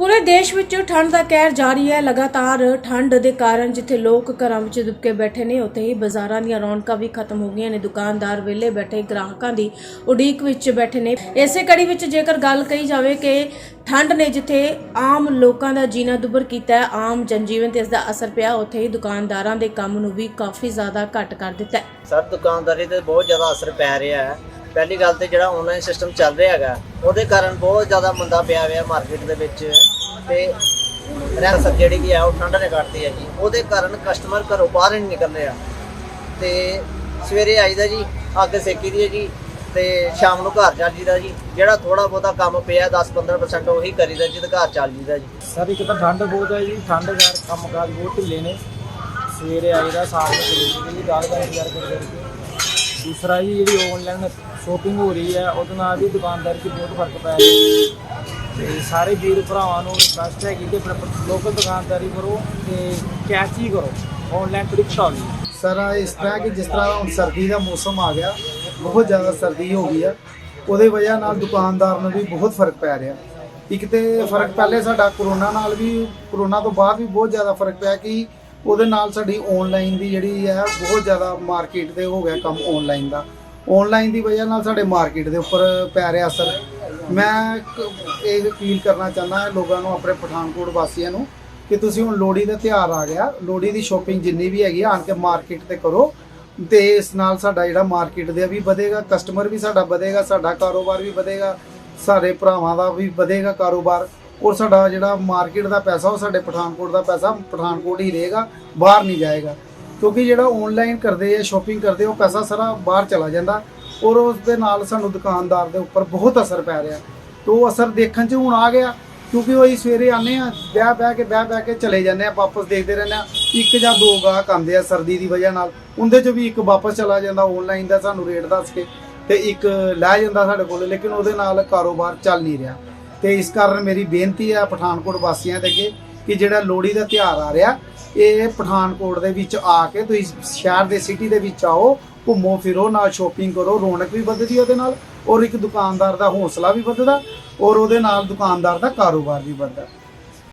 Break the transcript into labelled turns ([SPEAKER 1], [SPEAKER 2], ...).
[SPEAKER 1] ਪੂਰੇ ਦੇਸ਼ ਵਿੱਚ ਠੰਡ ਦਾ ਕਹਿਰ ਜਾਰੀ ਹੈ। ਲਗਾਤਾਰ ਠੰਡ ਦੇ ਕਾਰਨ ਜਿੱਥੇ ਲੋਕ ਘਰਾਂ ਵਿੱਚ ਦੁਬਕੇ ਬੈਠੇ ਨੇ, ਉੱਥੇ ਹੀ ਬਾਜ਼ਾਰਾਂ ਦੀਆਂ ਰੌਣਕਾਂ ਵੀ ਖਤਮ ਹੋ ਗਈਆਂ ਨੇ। ਦੁਕਾਨਦਾਰ, ਵਿਹਲੇ ਬੈਠੇ ਗ੍ਰਾਹਕਾਂ ਦੀ ਉਡੀਕ ਵਿੱਚ ਬੈਠੇ ਨੇ। ਇਸੇ ਕੜੀ ਵਿੱਚ ਜੇਕਰ ਗੱਲ ਕਹੀ ਜਾਵੇ ਕਿ ਠੰਡ ਨੇ ਜਿੱਥੇ ਆਮ ਲੋਕਾਂ ਦਾ ਜੀਣਾ ਦੁੱਭਰ ਕੀਤਾ ਹੈ, ਆਮ ਜਨਜੀਵਨ ਤੇ ਇਸ ਦਾ ਅਸਰ ਪਿਆ, ਉੱਥੇ ਹੀ ਦੁਕਾਨਦਾਰਾਂ ਦੇ ਕੰਮ ਨੂੰ ਵੀ ਕਾਫੀ ਜ਼ਿਆਦਾ ਘੱਟ ਕਰ ਦਿੱਤਾ ਹੈ।
[SPEAKER 2] ਸਰ, ਦੁਕਾਨਦਾਰੀ ਤੇ ਬਹੁਤ ਜ਼ਿਆਦਾ ਅਸਰ ਪੈ ਰਿਹਾ ਹੈ। ਪਹਿਲੀ ਗੱਲ ਤੇ ਜਿਹੜਾ ਆਨਲਾਈਨ ਸਿਸਟਮ ਚੱਲ ਰਿਹਾ ਹੈਗਾ, ਉਹਦੇ ਕਾਰਨ ਬਹੁਤ ਜ਼ਿਆਦਾ ਮੰਦਾ ਪਿਆ ਹੋਇਆ ਮਾਰਕੀਟ ਦੇ ਵਿੱਚ ਤੇ ਰੈਂਸਰ ਜਿਹੜੀ ਕੀ ਹੈ ਉਹ ਠੰਡ ਨੇ ਕੱਟਦੀ ਹੈ ਜੀ ਉਹਦੇ ਕਾਰਨ ਕਸਟਮਰ ਘਰੋਂ ਬਾਹਰ ਨਹੀਂ ਨਿਕਲ ਰਿਹਾ। ਤੇ ਸਵੇਰੇ ਆਈਦਾ ਜੀ, ਅੱਗ ਸੇਕੀ ਦੀ ਹੈ ਜੀ ਤੇ ਸ਼ਾਮ ਨੂੰ ਘਰ ਚੱਲ ਜੀਦਾ ਜੀ। ਜਿਹੜਾ ਥੋੜਾ ਬਹੁਤਾ ਕੰਮ ਪਿਆ 10-15% ਉਹੀ ਕਰੀਦਾ ਜੀ ਜਿਹਦੇ ਘਰ ਚੱਲ ਜੀਦਾ ਜੀ।
[SPEAKER 3] ਸਰ, ਇੱਕ ਤਾਂ ਠੰਡ ਬਹੁਤ ਹੈ ਜੀ ਠੰਡ ਕਰ ਕੰਮ ਬਹੁਤ ਢਿੱਲੇ ਨੇ। ਸਵੇਰੇ ਆਈਦਾ ਸਾਗ ਨੂੰ ਜੀ ਦਾਲ ਦਾ ਇੰਤਜ਼ਾਰ ਦੂਸਰਾ ਜੀ, ਜਿਹੜੀ ਆਨਲਾਈਨ ਸ਼ੋਪਿੰਗ ਹੋ ਰਹੀ ਹੈ, ਉਹਦੇ ਨਾਲ ਵੀ ਦੁਕਾਨਦਾਰ 'ਚ ਬਹੁਤ ਫ਼ਰਕ ਪੈ ਰਿਹਾ ਤੇ ਸਾਰੇ ਵੀਰ ਭਰਾਵਾਂ ਨੂੰ ਰਿਕਵੈਸਟ ਹੈਗੀ ਕਿ ਆਪਣੇ ਲੋਕਲ ਦੁਕਾਨਦਾਰੀ ਕਰੋ ਤੇ ਕੈਸ਼ ਹੀ ਕਰੋ ਆਨਲਾਈਨ ਥੋੜੀ ਘਟਾਓ
[SPEAKER 4] ਸਰ ਇਸ ਤਰ੍ਹਾਂ ਕਿ ਜਿਸ ਤਰ੍ਹਾਂ ਹੁਣ ਸਰਦੀ ਦਾ ਮੌਸਮ ਆ ਗਿਆ, ਬਹੁਤ ਜ਼ਿਆਦਾ ਸਰਦੀ ਹੋ ਗਈ ਆ, ਉਹਦੇ ਵਜ੍ਹਾ ਨਾਲ ਦੁਕਾਨਦਾਰ ਨੂੰ ਵੀ ਬਹੁਤ ਫ਼ਰਕ ਪੈ ਰਿਹਾ। ਇੱਕ ਤੇ ਫ਼ਰਕ ਪਹਿਲੇ ਸਾਡਾ ਕਰੋਨਾ ਨਾਲ ਵੀ, ਕਰੋਨਾ ਤੋਂ ਬਾਅਦ ਵੀ ਬਹੁਤ ਜ਼ਿਆਦਾ ਫ਼ਰਕ ਪਿਆ ਕਿ ਉਹਦੇ ਨਾਲ ਸਾਡੀ ਆਨਲਾਈਨ ਦੀ ਜਿਹੜੀ ਹੈ ਬਹੁਤ ਜ਼ਿਆਦਾ ਮਾਰਕੀਟ ਤੇ ਹੋ ਗਿਆ ਕੰਮ ਆਨਲਾਈਨ ਦਾ। ਆਨਲਾਈਨ ਦੀ ਵਜ੍ਹਾ ਨਾਲ ਸਾਡੇ ਮਾਰਕੀਟ ਦੇ ਉੱਪਰ ਪੈ ਰਿਹਾ ਅਸਰ। ਮੈਂ ਇਹ ਅਪੀਲ ਕਰਨਾ ਚਾਹੁੰਦਾ ਲੋਕਾਂ ਨੂੰ, ਆਪਣੇ ਪਠਾਨਕੋਟ ਵਾਸੀਆਂ ਨੂੰ, ਕਿ ਤੁਸੀਂ ਹੁਣ ਲੋਹੜੀ ਦਾ ਤਿਉਹਾਰ ਆ ਗਿਆ। ਲੋਹੜੀ ਦੀ ਸ਼ੋਪਿੰਗ ਜਿੰਨੀ ਵੀ ਹੈਗੀ ਆਣ ਕੇ ਮਾਰਕੀਟ ਤੇ ਕਰੋ। ਤੇ ਇਸ ਨਾਲ ਸਾਡਾ ਜਿਹੜਾ ਮਾਰਕੀਟ ਦੇ ਵੀ ਵਧੇਗਾ ਕਸਟਮਰ ਵੀ ਸਾਡਾ ਵਧੇਗਾ, ਸਾਡਾ ਕਾਰੋਬਾਰ ਵੀ ਵਧੇਗਾ, ਸਾਡੇ ਭਰਾਵਾਂ ਦਾ ਵੀ ਵਧੇਗਾ ਕਾਰੋਬਾਰ। ਔਰ ਸਾਡਾ ਜਿਹੜਾ ਮਾਰਕੀਟ ਦਾ ਪੈਸਾ, ਉਹ ਸਾਡੇ ਪਠਾਨਕੋਟ ਦਾ ਪੈਸਾ ਪਠਾਨਕੋਟ ਹੀ ਰਹੇਗਾ, ਬਾਹਰ ਨਹੀਂ ਜਾਏਗਾ। ਕਿਉਂਕਿ ਜਿਹੜਾ ਆਨਲਾਈਨ ਕਰਦੇ ਆ ਸ਼ੋਪਿੰਗ ਕਰਦੇ ਉਹ ਪੈਸਾ ਸਾਰਾ ਬਾਹਰ ਚਲਾ ਜਾਂਦਾ ਔਰ ਉਸ ਦੇ ਨਾਲ ਸਾਨੂੰ ਦੁਕਾਨਦਾਰ ਦੇ ਉੱਪਰ ਬਹੁਤ ਅਸਰ ਪੈ ਰਿਹਾ। ਤੇ ਉਹ ਅਸਰ ਦੇਖਣ 'ਚ ਹੁਣ ਆ ਗਿਆ, ਕਿਉਂਕਿ ਉਹ ਅਸੀਂ ਸਵੇਰੇ ਆਨੇ ਆ ਬਹਿ ਬਹਿ ਕੇ ਬਹਿ ਬਹਿ ਕੇ ਚਲੇ ਜਾਂਦੇ ਆ ਵਾਪਸ ਦੇਖਦੇ ਰਹਿੰਦੇ ਆ ਇੱਕ ਜਾਂ ਦੋ ਗਾਹਕ ਆਉਂਦੇ ਆ ਸਰਦੀ ਦੀ ਵਜ੍ਹਾ ਨਾਲ, ਉਹਦੇ 'ਚ ਵੀ ਇੱਕ ਵਾਪਸ ਚਲਾ ਜਾਂਦਾ ਆਨਲਾਈਨ ਦਾ ਸਾਨੂੰ ਰੇਟ ਦੱਸ ਕੇ ਤੇ ਇੱਕ ਲੈ ਜਾਂਦਾ ਸਾਡੇ ਕੋਲ, ਲੇਕਿਨ ਉਹਦੇ ਨਾਲ ਕਾਰੋਬਾਰ ਚੱਲ ਨਹੀਂ ਰਿਹਾ। ਤੇ ਇਸ ਕਾਰਨ ਮੇਰੀ ਬੇਨਤੀ ਹੈ ਪਠਾਨਕੋਟ ਵਾਸੀਆਂ ਦੇ ਅੱਗੇ ਕਿ ਜਿਹੜਾ ਲੋਹੜੀ ਦਾ ਤਿਉਹਾਰ ਆ ਰਿਹਾ ਇਹ ਪਠਾਨਕੋਟ ਦੇ ਵਿੱਚ ਆ ਕੇ ਤੁਸੀਂ ਸ਼ਹਿਰ ਦੇ ਸਿਟੀ ਦੇ ਵਿੱਚ ਆਓ, ਘੁੰਮੋ ਫਿਰੋ, ਨਾਲ ਸ਼ੋਪਿੰਗ ਕਰੋ, ਰੌਣਕ ਵੀ ਵੱਧਦੀ ਉਹਦੇ ਨਾਲ ਔਰ ਇੱਕ ਦੁਕਾਨਦਾਰ ਦਾ ਹੌਸਲਾ ਵੀ ਵੱਧਦਾ ਔਰ ਉਹਦੇ ਨਾਲ ਦੁਕਾਨਦਾਰ ਦਾ ਕਾਰੋਬਾਰ ਵੀ ਵੱਧਦਾ।